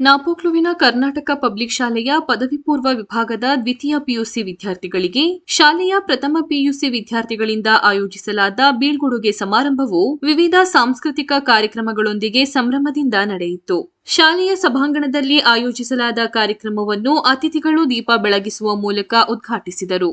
ನಾಪೋಕ್ಲುವಿನ Karnataka public ಶಾಲೆಯ ಪದವಿ ಪೂರ್ವ ವಿಭಾಗದ ದ್ವಿತೀಯ ಪಿಯುಸಿ ವಿದ್ಯಾರ್ಥಿಗಳಿಗೆ ಶಾಲೆಯ ಪ್ರಥಮ ಪಿಯುಸಿ ವಿದ್ಯಾರ್ಥಿಗಳಿಂದ ಆಯೋಜಿಸಲಾದ ಬೀಳ್ಕೊಡುಗೆ ಸಮಾರಂಭವು ವಿವಿಧ ಸಾಂಸ್ಕೃತಿಕ ಕಾರ್ಯಕ್ರಮಗಳೊಂದಿಗೆ ಸಂಭ್ರಮದಿಂದ ನಡೆಯಿತು. ಶಾಲೆಯ ಸಭಾಂಗಣದಲ್ಲಿ ಆಯೋಜಿಸಲಾದ ಕಾರ್ಯಕ್ರಮವನ್ನು ಅತಿಥಿಗಳು ದೀಪ ಬೆಳಗಿಸುವ ಮೂಲಕ ಉದ್ಘಾಟಿಸಿದರು.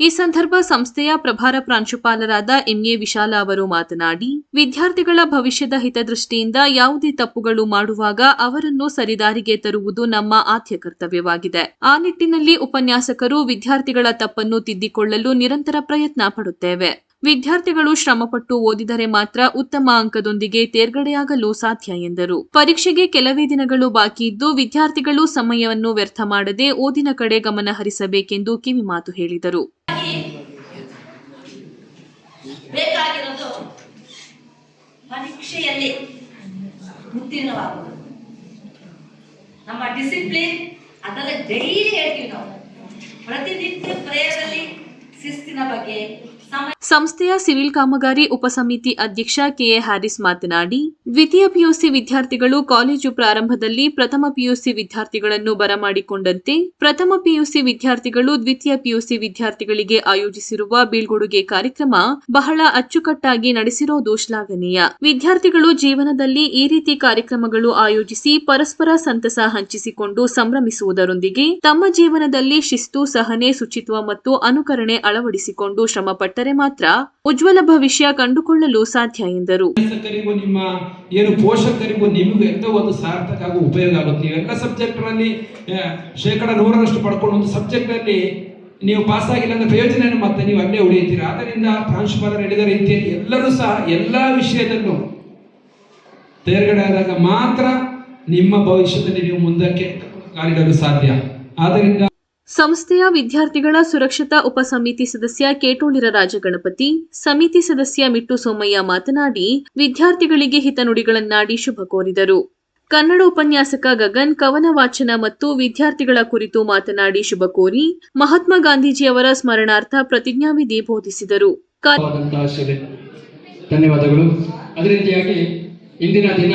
ಈ ಸಂದರ್ಭ ಸಂಸ್ಥೆಯ ಪ್ರಭಾರ ಪ್ರಾಂಶುಪಾಲರಾದ ಎಂಎ ವಿಶಾಲ ಅವರು ಮಾತನಾಡಿ, ವಿದ್ಯಾರ್ಥಿಗಳ ಭವಿಷ್ಯದ ಹಿತದೃಷ್ಟಿಯಿಂದ ಯಾವುದೇ ತಪ್ಪುಗಳು ಮಾಡುವಾಗ ಅವರನ್ನು ಸರಿದಾರಿಗೆ ತರುವುದು ನಮ್ಮ ಆದ್ಯ ಕರ್ತವ್ಯವಾಗಿದೆ. ಆ ನಿಟ್ಟಿನಲ್ಲಿ ಉಪನ್ಯಾಸಕರು ವಿದ್ಯಾರ್ಥಿಗಳ ತಪ್ಪನ್ನು ತಿದ್ದಿಕೊಳ್ಳಲು ನಿರಂತರ ಪ್ರಯತ್ನ ಪಡುತ್ತೇವೆ. ವಿದ್ಯಾರ್ಥಿಗಳು ಶ್ರಮಪಟ್ಟು ಓದಿದರೆ ಮಾತ್ರ ಉತ್ತಮ ಅಂಕದೊಂದಿಗೆ ತೇರ್ಗಡೆಯಾಗಲು ಸಾಧ್ಯ ಎಂದರು. ಪರೀಕ್ಷೆಗೆ ಕೆಲವೇ ದಿನಗಳು ಬಾಕಿ ಇದ್ದು ವಿದ್ಯಾರ್ಥಿಗಳು ಸಮಯವನ್ನು ವ್ಯರ್ಥ ಮಾಡದೆ ಓದಿನ ಕಡೆ ಗಮನ ಹರಿಸಬೇಕೆಂದು ಕಿವಿಮಾತು ಹೇಳಿದರು. ಪರೀಕ್ಷೆಯಲ್ಲಿ ಉತ್ತೀರ್ಣವಾಗುವುದು. ನಮ್ಮ ಡಿಸಿಪ್ಲಿನ್ ಅದೆಲ್ಲ ಡೈಲಿ ಹೇಳ್ತೀವಿ ನಾವು ಪ್ರತಿನಿತ್ಯ ಪ್ರೇಯರಲ್ಲಿ ಶಿಸ್ತಿನ ಬಗ್ಗೆ ಸಂಸ್ಥೆಯ ಸಿವಿಲ್ ಕಾಮಗಾರಿ ಉಪಸಮಿತಿ ಅಧ್ಯಕ್ಷ ಕೆಎ ಹ್ಯಾರಿಸ್ ಮಾತನಾಡಿ, ದ್ವಿತೀಯ ಪಿಯುಸಿ ವಿದ್ಯಾರ್ಥಿಗಳು ಕಾಲೇಜು ಪ್ರಾರಂಭದಲ್ಲಿ ಪ್ರಥಮ ಪಿಯುಸಿ ವಿದ್ಯಾರ್ಥಿಗಳನ್ನು ಬರಮಾಡಿಕೊಂಡಂತೆ, ಪ್ರಥಮ ಪಿಯುಸಿ ವಿದ್ಯಾರ್ಥಿಗಳು ದ್ವಿತೀಯ ಪಿಯುಸಿ ವಿದ್ಯಾರ್ಥಿಗಳಿಗೆ ಆಯೋಜಿಸಿರುವ ಬೀಳ್ಗೊಡುಗೆ ಕಾರ್ಯಕ್ರಮ ಬಹಳ ಅಚ್ಚುಕಟ್ಟಾಗಿ ನಡೆಸಿರೋದು ಶ್ಲಾಘನೀಯ ವಿದ್ಯಾರ್ಥಿಗಳು ಜೀವನದಲ್ಲಿ ಈ ರೀತಿ ಕಾರ್ಯಕ್ರಮಗಳು ಆಯೋಜಿಸಿ ಪರಸ್ಪರ ಸಂತಸ ಹಂಚಿಸಿಕೊಂಡು ಸಂಭ್ರಮಿಸುವುದರೊಂದಿಗೆ ತಮ್ಮ ಜೀವನದಲ್ಲಿ ಶಿಸ್ತು, ಸಹನೆ, ಶುಚಿತ್ವ ಮತ್ತು ಅನುಕರಣೆ ಅಳವಡಿಸಿಕೊಂಡು ಶ್ರಮಪಟ್ಟರೆ ಮಾತ್ರ ಉಜ್ವಲ ಭವಿಷ್ಯ ಕಂಡುಕೊಳ್ಳಲು ಸಾಧ್ಯ ಎಂದರು. ನಿಮ್ಮ, ಏನು ಪೋಷಕರಿಗೂ ನಿಮಗೂ ಎಂತ ಒಂದು ಸಾರ್ಥಕ ಹಾಗೂ ಉಪಯೋಗ ಆಗುತ್ತೆ? ನೀವೆಲ್ಲ ಸಬ್ಜೆಕ್ಟ್ನಲ್ಲಿ ಶೇಕಡ ನೂರರಷ್ಟು ಪಡ್ಕೊಂಡು ಒಂದು ಸಬ್ಜೆಕ್ಟ್ನಲ್ಲಿ ನೀವು ಪಾಸ್ ಆಗಿಲ್ಲ ಅಂದ್ರೆ ಪ್ರಯೋಜನ ಮತ್ತೆ, ನೀವು ಅಲ್ಲೇ ಉಳಿಯುತ್ತೀರಾ? ಆದ್ದರಿಂದ ಪ್ರಾಂಶುಪಾಲರು ಹೇಳಿದ ರೀತಿಯಲ್ಲಿ ಎಲ್ಲರೂ ಸಹ ಎಲ್ಲ ವಿಷಯದಲ್ಲೂ ತೇರ್ಗಡೆ ಆದಾಗ ಮಾತ್ರ ನಿಮ್ಮ ಭವಿಷ್ಯದಲ್ಲಿ ನೀವು ಮುಂದಕ್ಕೆ ಕಾಲಿಡಲು ಸಾಧ್ಯ. ಆದ್ದರಿಂದ ಸಂಸ್ಥೆಯ ವಿದ್ಯಾರ್ಥಿಗಳ ಸುರಕ್ಷತಾ ಉಪಸಮಿತಿ ಸದಸ್ಯ ಕೇಟೋಳಿರ ರಾಜಗಣಪತಿ, ಸಮಿತಿ ಸದಸ್ಯ ಮಿಟ್ಟು ಸೋಮಯ್ಯ ಮಾತನಾಡಿ, ವಿದ್ಯಾರ್ಥಿಗಳಿಗೆ ಹಿತನುಡಿಗಳನ್ನಾಡಿ ಶುಭ ಕೋರಿದರು. ಕನ್ನಡ ಉಪನ್ಯಾಸಕ ಗಗನ್ ಕವನ ವಾಚನ ಮತ್ತು ವಿದ್ಯಾರ್ಥಿಗಳ ಕುರಿತು ಮಾತನಾಡಿ ಶುಭ ಕೋರಿ, ಮಹಾತ್ಮ ಗಾಂಧೀಜಿಯವರ ಸ್ಮರಣಾರ್ಥ ಪ್ರತಿಜ್ಞಾವಿಧಿ ಬೋಧಿಸಿದರು. ಧನ್ಯವಾದಗಳು. ಅದೇ ರೀತಿಯಾಗಿ ಇಂದಿನ ದಿನ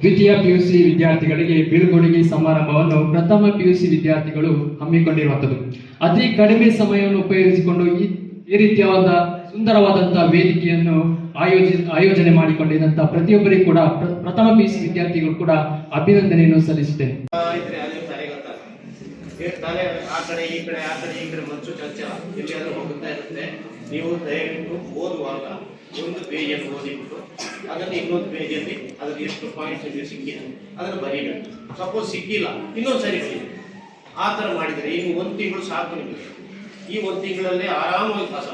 ದ್ವಿತೀಯ ಪಿಯುಸಿ ವಿದ್ಯಾರ್ಥಿಗಳಿಗೆ ಬೀಳ್ಕೊಡುಗೆ ಸಮಾರಂಭವನ್ನು ಪ್ರಥಮ ಪಿಯುಸಿ ವಿದ್ಯಾರ್ಥಿಗಳು ಹಮ್ಮಿಕೊಂಡಿರುವಂಥದ್ದು. ಅತಿ ಕಡಿಮೆ ಸಮಯವನ್ನು ಉಪಯೋಗಿಸಿಕೊಂಡು ಈ ಈ ರೀತಿಯಾದ ಸುಂದರವಾದಂತಹ ವೇದಿಕೆಯನ್ನು ಆಯೋಜಿ, ಆಯೋಜನೆ ಮಾಡಿಕೊಂಡಿದ್ದಂತಹ ಪ್ರತಿಯೊಬ್ಬರಿಗೂ ಕೂಡ ಪ್ರ- ಪ್ರಥಮ ಪಿಯುಸಿ ವಿದ್ಯಾರ್ಥಿಗಳು ಕೂಡ ಅಭಿನಂದನೆಯನ್ನು ಸಲ್ಲಿಸುತ್ತೇನೆ. ಆ ಕಡೆ ಈ ಕಡೆ, ಆ ಕಡೆ ಈ ಕಡೆ ಮಂಚು ಚರ್ಚೆ, ಎಲ್ಲಿಯಾದ್ರೂ ಹೋಗುತ್ತಾ ಇರುತ್ತೆ. ನೀವು ದಯವಿಟ್ಟು ಓದುವಾಗ ಒಂದು ಪೇಜನ್ನು ಓದಿಬಿಟ್ಟು ಅದನ್ನು ಇನ್ನೊಂದು ಪೇಜ್ ಅಲ್ಲಿ ಅದಕ್ಕೆ ಎಷ್ಟು ಪಾಯಿಂಟ್ಸ್ ನಿಮಗೆ ಸಿಕ್ಕಿದೆ ಅದನ್ನು ಬರೀಬೇಕು. ಸಪೋಸ್ ಸಿಕ್ಕಿಲ್ಲ, ಇನ್ನೊಂದು ಸರಿ ಬರೀಬೇಕು ಆ ಥರ ಮಾಡಿದರೆ ಇನ್ನು ಒಂದು ತಿಂಗಳು ಸಾಕು ನಿಮಗೆ. ಈ ಒಂದು ತಿಂಗಳಲ್ಲೇ ಆರಾಮಾಗಿ ಪಾಸ್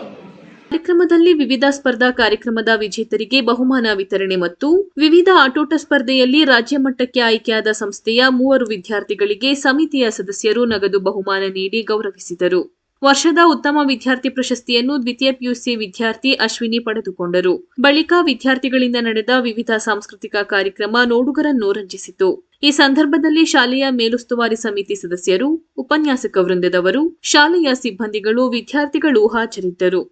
ಕಾರ್ಯಕ್ರಮದಲ್ಲಿ ವಿವಿಧ ಸ್ಪರ್ಧಾ ಕಾರ್ಯಕ್ರಮದ ವಿಜೇತರಿಗೆ ಬಹುಮಾನ ವಿತರಣೆ ಮತ್ತು ವಿವಿಧ ಆಟೋಟ ಸ್ಪರ್ಧೆಯಲ್ಲಿ ರಾಜ್ಯ ಮಟ್ಟಕ್ಕೆ ಆಯ್ಕೆಯಾದ ಸಂಸ್ಥೆಯ ಮೂವರು ವಿದ್ಯಾರ್ಥಿಗಳಿಗೆ ಸಮಿತಿಯ ಸದಸ್ಯರು ನಗದು ಬಹುಮಾನ ನೀಡಿ ಗೌರವಿಸಿದರು. ವರ್ಷದ ಉತ್ತಮ ವಿದ್ಯಾರ್ಥಿ ಪ್ರಶಸ್ತಿಯನ್ನು ದ್ವಿತೀಯ ಪಿಯುಸಿ ವಿದ್ಯಾರ್ಥಿ ಅಶ್ವಿನಿ ಪಡೆದುಕೊಂಡರು. ಬಳಿಕ ವಿದ್ಯಾರ್ಥಿಗಳಿಂದ ನಡೆದ ವಿವಿಧ ಸಾಂಸ್ಕೃತಿಕ ಕಾರ್ಯಕ್ರಮ ನೋಡುಗರನ್ನು ರಂಜಿಸಿತು. ಈ ಸಂದರ್ಭದಲ್ಲಿ ಶಾಲೆಯ ಮೇಲುಸ್ತುವಾರಿ ಸಮಿತಿ ಸದಸ್ಯರು, ಉಪನ್ಯಾಸಕ ವೃಂದದವರು, ಶಾಲೆಯ ಸಿಬ್ಬಂದಿಗಳು, ವಿದ್ಯಾರ್ಥಿಗಳು ಹಾಜರಿದ್ದರು.